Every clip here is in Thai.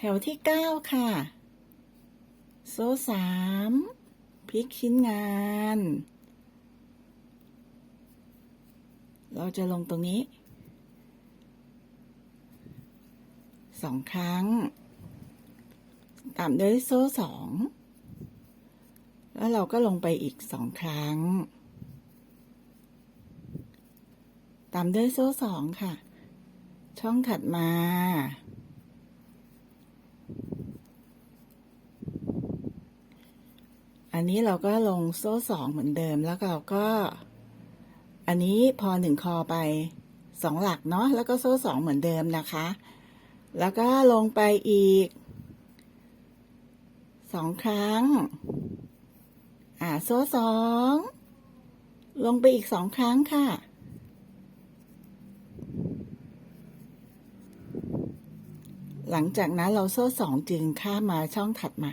แถวที่เก้าค่ะ โซ่สามพลิกชิ้นงาน เราจะลงตรงนี้สองครั้ง ตามด้วยโซ่สอง แล้วเราก็ลงไปอีกสองครั้ง ตามด้วยโซ่สองค่ะ ช่องถัดมา อันนี้เราก็ลงโซ่สองเหมือนเดิมแล้วเราก็ อันนี้พอหนึ่งคอไปสองหลักเนาะแล้วก็โซ่สองเหมือนเดิมนะคะ แล้วก็ลงไปอีกสองครั้ง อ่าโซ่สองลงไปอีกสองครั้งค่ะ หลังจากนั้นเราโซ่สองจึงข้ามมาช่องถัดมา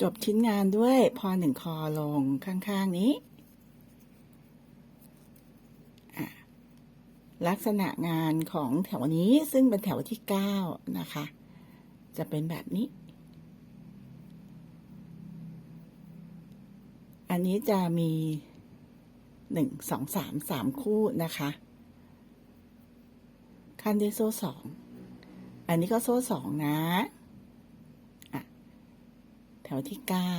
จบชิ้นงานด้วยพอหนึ่งคอลงข้างๆนี้ ลักษณะงานของแถวนี้ซึ่งเป็นแถวที่เก้านะคะ จะเป็นแบบนี้ อันนี้จะมีหนึ่งสองสามสามคู่นะคะ ขั้นด้วยโซ่สองอันนี้ก็โซ่สองนะ แถวที่เก้า